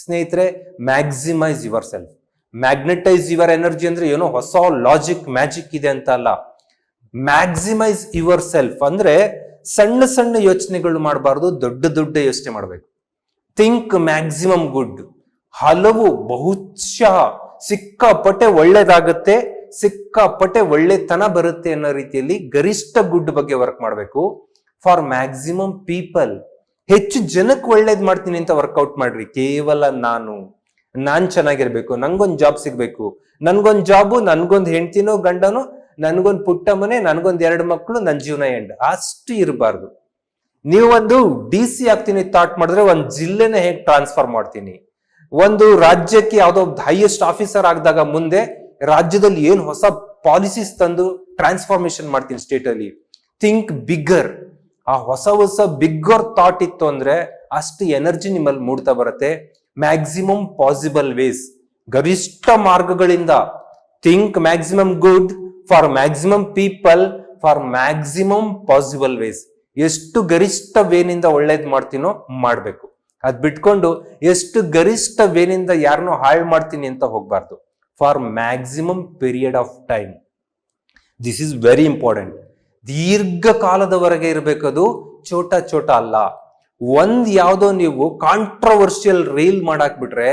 ಸ್ನೇಹಿತರೆ maximise yourself magnetise your energy ಅಂದ್ರೆ ಏನೋ ಹೊಸ ಲಾಜಿಕ್ ಮ್ಯಾಜಿಕ್ ಇದೆ ಅಂತ ಅಲ್ಲ. ಮ್ಯಾಕ್ಸಿಮೈಸ್ ಯುವರ್ ಸೆಲ್ಫ್ ಅಂದ್ರೆ ಸಣ್ಣ ಸಣ್ಣ ಯೋಚನೆಗಳು ಮಾಡಬಾರ್ದು, ದೊಡ್ಡ ದೊಡ್ಡ ಯೋಚನೆ ಮಾಡಬೇಕು. ಥಿಂಕ್ ಮ್ಯಾಕ್ಸಿಮಮ್ ಗುಡ್ ಹಲವು ಬಹುಶಃ ಸಿಕ್ಕಾಪಟ್ಟೆ ಒಳ್ಳೇದಾಗತ್ತೆ, ಸಿಕ್ಕಾಪಟ್ಟೆ ಒಳ್ಳೆತನ ಬರುತ್ತೆ ಅನ್ನೋ ರೀತಿಯಲ್ಲಿ ಗರಿಷ್ಠ ಗುಡ್ ಬಗ್ಗೆ ವರ್ಕ್ ಮಾಡಬೇಕು. ಫಾರ್ ಮ್ಯಾಕ್ಸಿಮಮ್ ಪೀಪಲ್ ಹೆಚ್ಚು ಜನಕ್ಕೆ ಒಳ್ಳೇದು ಮಾಡ್ತೀನಿ ಅಂತ ವರ್ಕೌಟ್ ಮಾಡ್ರಿ. ಕೇವಲ ನಾನು. ನಾನ್ ಚೆನ್ನಾಗಿರ್ಬೇಕು ನನ್ಗೊಂದು ಜಾಬ್ ಸಿಗ್ಬೇಕು. ನನ್ಗೊಂದು ಜಾಬು ನನ್ಗೊಂದು ಹೆಂಡ್ತಿನೋ, ಗಂಡನೋ, ನನ್ಗೊಂದು ಪುಟ್ಟ ಮನೆ, ನನ್ಗೊಂದ್ ಎರಡು ಮಕ್ಕಳು ನನ್ ಜೀವನ ಎಂಡ್ ಅಷ್ಟು ಇರಬಾರ್ದು. ನೀವು ಒಂದು ಡಿ ಸಿ ಆಗ್ತೀನಿ ಥಾಟ್ ಮಾಡಿದ್ರೆ ಒಂದ್ ಜಿಲ್ಲೆನ ಹೇಗೆ ಟ್ರಾನ್ಸ್ಫರ್ ಮಾಡ್ತೀನಿ? ಒಂದು ರಾಜ್ಯಕ್ಕೆ ಯಾವ್ದೋ ಹೈಯೆಸ್ಟ್ ಆಫೀಸರ್ ಆಗಿದಾಗ ಮುಂದೆ ರಾಜ್ಯದಲ್ಲಿ ಏನ್ ಹೊಸ ಪಾಲಿಸೀಸ್ ತಂದು ಟ್ರಾನ್ಸ್ಫಾರ್ಮೇಶನ್ ಮಾಡ್ತೀನಿ ಸ್ಟೇಟ್ ಅಲ್ಲಿ. ಥಿಂಕ್ ಬಿಗ್ಗರ್ ಆ ಹೊಸ ಹೊಸ ಬಿಗ್ಗರ್ ಥಾಟ್ ಇತ್ತು ಅಂದ್ರೆ ಅಷ್ಟು ಎನರ್ಜಿ ನಿಮ್ಮಲ್ಲಿ ಮೂಡ್ತಾ ಬರುತ್ತೆ. ಮ್ಯಾಕ್ಸಿಮಮ್ ಪಾಸಿಬಲ್ ವೇಸ್ ಗರಿಷ್ಠ ಮಾರ್ಗಗಳಿಂದ. Think maximum good for maximum people for maximum possible ways ಎಷ್ಟು ಗರಿಷ್ಠ ವೇನಿಂದ ಒಳ್ಳೇದು ಮಾಡ್ತೀನೋ ಮಾಡಬೇಕು. ಅದ್ ಬಿಟ್ಕೊಂಡು ಎಷ್ಟು ಗರಿಷ್ಠ ವೇನಿಂದ ಯಾರನ್ನೂ ಹಾಳು ಮಾಡ್ತೀನಿ ಅಂತ ಹೋಗ್ಬಾರ್ದು. For maximum period of time this is very important ದೀರ್ಘಕಾಲದವರೆಗೆ ಇರಬೇಕದು ಚೋಟ ಚೋಟ ಅಲ್ಲ. ಒಂದ್ ಯಾವುದೋ ನೀವು ಕಾಂಟ್ರವರ್ಷಿಯಲ್ ರೀಲ್ ಮಾಡಾಕ್ಬಿಟ್ರೆ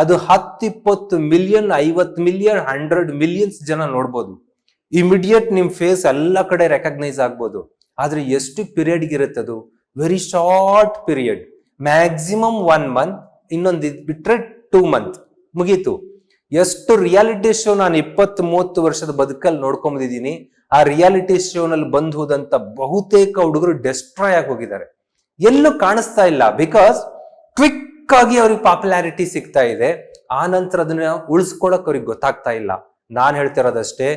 ಅದು ಹತ್ತಿಪ್ಪತ್ತು ಮಿಲಿಯನ್ ಐವತ್ ಮಿಲಿಯನ್ ಹಂಡ್ರೆಡ್ ಮಿಲಿಯನ್ಸ್ ಜನ ನೋಡ್ಬೋದು. ಇಮಿಡಿಯೇಟ್ ನಿಮ್ ಫೇಸ್ ಎಲ್ಲ ಕಡೆ ರೆಕಗ್ನೈಸ್ ಆಗ್ಬೋದು. ಆದ್ರೆ ಎಷ್ಟು ಪೀರಿಯಡ್ಗೆ ಇರುತ್ತೆ ಅದು? Very short period maximum one month ಇನ್ನೊಂದು ಬಿಟ್ರೆ ಟೂ ಮಂತ್ ಮುಗೀತು. ಎಷ್ಟು ರಿಯಾಲಿಟಿ ಶೋ ನಾನು ಇಪ್ಪತ್ತು ಮೂವತ್ತು ವರ್ಷದ ಬದುಕಲ್ಲಿ ನೋಡ್ಕೊಂಬಂದಿದ್ದೀನಿ ಆ ರಿಯಾಲಿಟಿ ಶೋನಲ್ಲಿ ಬಂದು ಹೋದಂತ ಬಹುತೇಕ ಹುಡುಗರು ಡೆಸ್ಟ್ರಾಯ್ ಆಗಿ ಹೋಗಿದ್ದಾರೆ. ಎಲ್ಲೂ ಕಾಣಿಸ್ತಾ ಇಲ್ಲ ಬಿಕಾಸ್ ಕ್ವಿಕ್ ಆಗಿ ಅವ್ರಿಗೆ ಪಾಪ್ಯುಲಾರಿಟಿ ಸಿಗ್ತಾ ಇದೆ. ಆ ನಂತರ ಅದನ್ನ ಉಳಿಸ್ಕೊಳಕ್ ಅವ್ರಿಗೆ ಗೊತ್ತಾಗ್ತಾ ಇಲ್ಲ. ನಾನು ಹೇಳ್ತಿರೋದಷ್ಟೇ,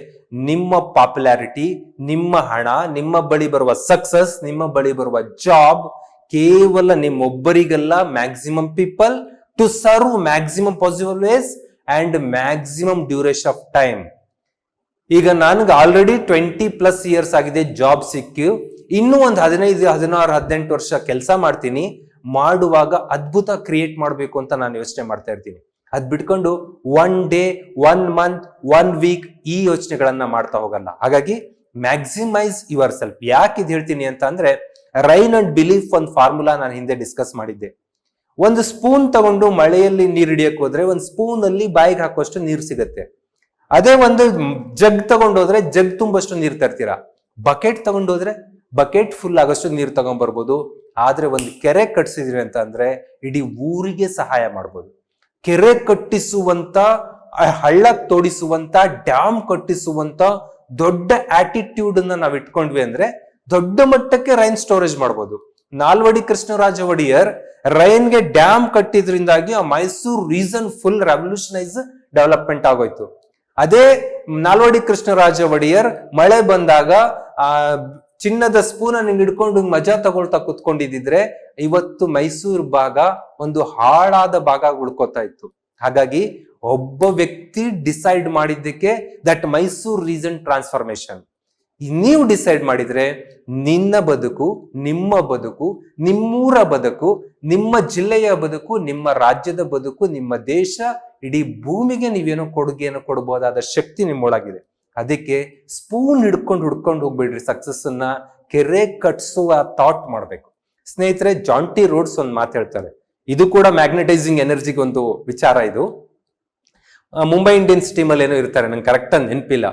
ನಿಮ್ಮ ಪಾಪ್ಯುಲಾರಿಟಿ ನಿಮ್ಮ ಹಣ, ನಿಮ್ಮ ಬಳಿ ಬರುವ ಸಕ್ಸಸ್ ನಿಮ್ಮ ಬಳಿ ಬರುವ ಜಾಬ್ ಕೇವಲ ನಿಮ್ಮೊಬ್ಬರಿಗೆಲ್ಲ maximum people to serve maximum possible ways and maximum duration of time ಈಗ ನನ್ಗೆ ಆಲ್ರೆಡಿ ಟ್ವೆಂಟಿ ಪ್ಲಸ್ ಇಯರ್ಸ್ ಆಗಿದೆ ಜಾಬ್ ಸಿಕ್ಕಿ ಇನ್ನೂ ಒಂದು ಹದಿನೈದು, ಹದಿನಾರು, ಹದಿನೆಂಟು ವರ್ಷ ಕೆಲಸ ಮಾಡ್ತೀನಿ. ಮಾಡುವಾಗ ಅದ್ಭುತ ಕ್ರಿಯೇಟ್ ಮಾಡಬೇಕು ಅಂತ ನಾನು ಯೋಚನೆ ಮಾಡ್ತಾ ಇರ್ತೀನಿ. ಅದ್ ಬಿಟ್ಕೊಂಡು one day one month one week ಈ ಯೋಚನೆಗಳನ್ನ ಮಾಡ್ತಾ ಹೋಗಲ್ಲ. ಹಾಗಾಗಿ ಮ್ಯಾಕ್ಸಿಮೈಸ್ ಯುವರ್ ಸೆಲ್ಫ್ ಯಾಕೆ ಇದು ಹೇಳ್ತೀನಿ ಅಂತ ಅಂದ್ರೆ ರೈನ್ ಅಂಡ್ ಬಿಲೀಫ್ ಒಂದು ಫಾರ್ಮುಲಾ ನಾನು ಹಿಂದೆ ಡಿಸ್ಕಸ್ ಮಾಡಿದ್ದೆ. ಒಂದು ಸ್ಪೂನ್ ತಗೊಂಡು ಮಳೆಯಲ್ಲಿ ನೀರು ಹಿಡಿಯಕ್ ಹೋದ್ರೆ ಒಂದು ಸ್ಪೂನ್ ಅಲ್ಲಿ ಬಾಯಿಗೆ ಹಾಕುವಷ್ಟು ನೀರು ಸಿಗತ್ತೆ. ಅದೇ ಒಂದು ಜಗ್ ತಗೊಂಡೋದ್ರೆ ಜಗ್ ತುಂಬಷ್ಟು ನೀರು ತರ್ತೀರಾ? ಬಕೆಟ್ ತಗೊಂಡೋದ್ರೆ ಬಕೆಟ್ ಫುಲ್ ಆಗೋಷ್ಟು ನೀರು ತಗೊಂಡ್ಬರ್ಬೋದು ಆದ್ರೆ ಒಂದು ಕೆರೆ ಕಟ್ಸಿದ್ರಿ ಅಂತ ಅಂದ್ರೆ ಇಡೀ ಊರಿಗೆ ಸಹಾಯ ಮಾಡ್ಬೋದು. ಕೆರೆ ಕಟ್ಟಿಸುವಂತ ಹಳ್ಳ ತೋಡಿಸುವಂತ, ಡ್ಯಾಮ್ ಕಟ್ಟಿಸುವಂತ ದೊಡ್ಡ ಆಟಿಟ್ಯೂಡ್ ಅನ್ನ ನಾವ್ ಇಟ್ಕೊಂಡ್ವಿ ಅಂದ್ರೆ ದೊಡ್ಡ ಮಟ್ಟಕ್ಕೆ ರೈನ್ ಸ್ಟೋರೇಜ್ ಮಾಡ್ಬೋದು. ನಾಲ್ವಡಿ ಕೃಷ್ಣರಾಜ ಒಡೆಯರ್ ರೈನ್ಗೆ ಡ್ಯಾಮ್ ಕಟ್ಟಿದ್ರಿಂದಾಗಿ ಆ Mysuru region full revolutionise development ಆಗೋಯ್ತು. ಅದೇ ನಾಲ್ವಡಿ ಕೃಷ್ಣರಾಜ ಒಡೆಯರ್ ಮಳೆ ಬಂದಾಗ, ಆ, ಚಿನ್ನದ ಸ್ಪೂನ್ ಅನ್ನು ಹಿಡ್ಕೊಂಡು ಮಜಾ ತಗೊಳ್ತಾ ಕುತ್ಕೊಂಡಿದ್ರೆ ಇವತ್ತು ಮೈಸೂರು ಭಾಗ ಒಂದು ಹಾಳಾದ ಭಾಗ ಉಳ್ಕೋತಾ ಇತ್ತು. ಹಾಗಾಗಿ ಒಬ್ಬ ವ್ಯಕ್ತಿ ಡಿಸೈಡ್ ಮಾಡಿದ್ದಕ್ಕೆ ದಟ್ ಮೈಸೂರು ರೀಸನ್ ಟ್ರಾನ್ಸ್ಫಾರ್ಮೇಶನ್ ನೀವು ಡಿಸೈಡ್ ಮಾಡಿದ್ರೆ ನಿನ್ನ ಬದುಕು, ನಿಮ್ಮ ಬದುಕು, ನಿಮ್ಮೂರ ಬದುಕು, ನಿಮ್ಮ ಜಿಲ್ಲೆಯ ಬದುಕು, ನಿಮ್ಮ ರಾಜ್ಯದ ಬದುಕು, ನಿಮ್ಮ ದೇಶ, ಇಡೀ ಭೂಮಿಗೆ ನೀವೇನೋ ಕೊಡುಗೆಯನ್ನು ಕೊಡಬಹುದಾದ ಶಕ್ತಿ ನಿಮ್ಮೊಳಗಿದೆ. ಅದಕ್ಕೆ ಸ್ಪೂನ್ ಹಿಡ್ಕೊಂಡು ಹುಡ್ಕೊಂಡು ಹೋಗ್ಬೇಡ್ರಿ ಸಕ್ಸಸ್ ಅನ್ನ ಕೆರೆ ಕಟ್ಸುವ ಥಾಟ್ ಮಾಡಬೇಕು. ಸ್ನೇಹಿತರೆ ಜಾಂಟಿ ರೋಡ್ಸ್ ಒಂದು ಮಾತು ಹೇಳ್ತಾರೆ. ಇದು ಕೂಡ ಮ್ಯಾಗ್ನೆಟೈಸಿಂಗ್ ಎನರ್ಜಿಗೆ ಒಂದು ವಿಚಾರ ಇದು. ಮುಂಬೈ ಇಂಡಿಯನ್ಸ್ ಟೀಮಲ್ಲಿ ಏನೋ ಇರ್ತಾರೆ, ನಂಗೆ ಕರೆಕ್ಟಾಗಿ ನೆನಪಿಲ್ಲ.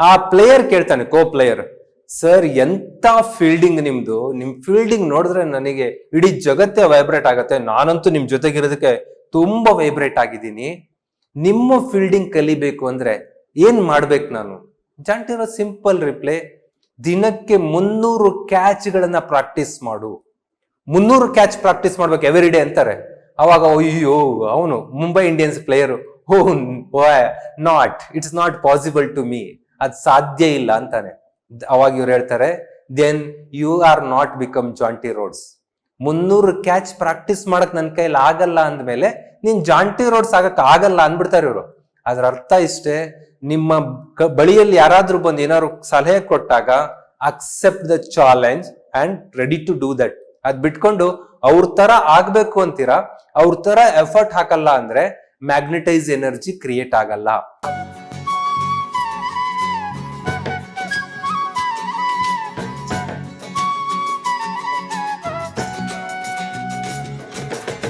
ಆ ಪ್ಲೇಯರ್ ಕೇಳ್ತಾನೆ ಕೋ ಪ್ಲೇಯರ್ ಸರ್ ಎಂತ ಫೀಲ್ಡಿಂಗ್ ನಿಮ್ದು? ನಿಮ್ ಫೀಲ್ಡಿಂಗ್ ನೋಡಿದ್ರೆ ನನಗೆ ಇಡೀ ಜಗತ್ತೇ ವೈಬ್ರೇಟ್ ಆಗುತ್ತೆ. ನಾನಂತೂ ನಿಮ್ ಜೊತೆಗಿರೋದಕ್ಕೆ ತುಂಬಾ ವೈಬ್ರೇಟ್ ಆಗಿದ್ದೀನಿ. ನಿಮ್ಮ ಫೀಲ್ಡಿಂಗ್ ಕಲಿಬೇಕು ಅಂದ್ರೆ ಏನ್ ಮಾಡ್ಬೇಕು ನಾನು? ಜಾಂಟಿರೋ ಸಿಂಪಲ್ ರಿಪ್ಲೈ ದಿನಕ್ಕೆ ಮುನ್ನೂರು ಕ್ಯಾಚ್ಗಳನ್ನ ಪ್ರಾಕ್ಟೀಸ್ ಮಾಡು. ಮುನ್ನೂರು ಕ್ಯಾಚ್ ಪ್ರಾಕ್ಟೀಸ್ ಮಾಡ್ಬೇಕು ಎವ್ರಿ ಡೇ ಅಂತಾರೆ. ಅವಾಗ ಅಯ್ಯೋ ಅವನು Mumbai Indians player oh not it's not possible to me ಅದ್ ಸಾಧ್ಯ ಇಲ್ಲ ಅಂತಾನೆ. ಅವಾಗ ಇವ್ರು ಹೇಳ್ತಾರೆ then you are not become Jonty Rhodes ಮುನ್ನೂರು ಕ್ಯಾಚ್ ಪ್ರಾಕ್ಟೀಸ್ ಮಾಡಕ್ ನನ್ನ ಕೈಲಿ ಆಗಲ್ಲ ಅಂದ್ಮೇಲೆ ನೀನ್ ಜಾಂಟಿ ರೋಡ್ಸ್ ಆಗಕ್ ಆಗಲ್ಲ ಅಂದ್ಬಿಡ್ತಾರೆ ಇವರು. ಅದ್ರ ಅರ್ಥ ಇಷ್ಟೇ, ನಿಮ್ಮ ಬಳಿಯಲ್ಲಿ ಯಾರಾದ್ರೂ ಬಂದು ಏನಾದ್ರು ಸಲಹೆ ಕೊಟ್ಟಾಗ accept the challenge and ready to do that ಅದ್ ಬಿಟ್ಕೊಂಡು ಅವ್ರ ತರ ಆಗ್ಬೇಕು ಅಂತೀರಾ, ಅವ್ರ ತರ ಎಫರ್ಟ್ ಹಾಕಲ್ಲ ಅಂದ್ರೆ ಮ್ಯಾಗ್ನೆಟೈಸ್ ಎನರ್ಜಿ ಕ್ರಿಯೇಟ್ ಆಗಲ್ಲ.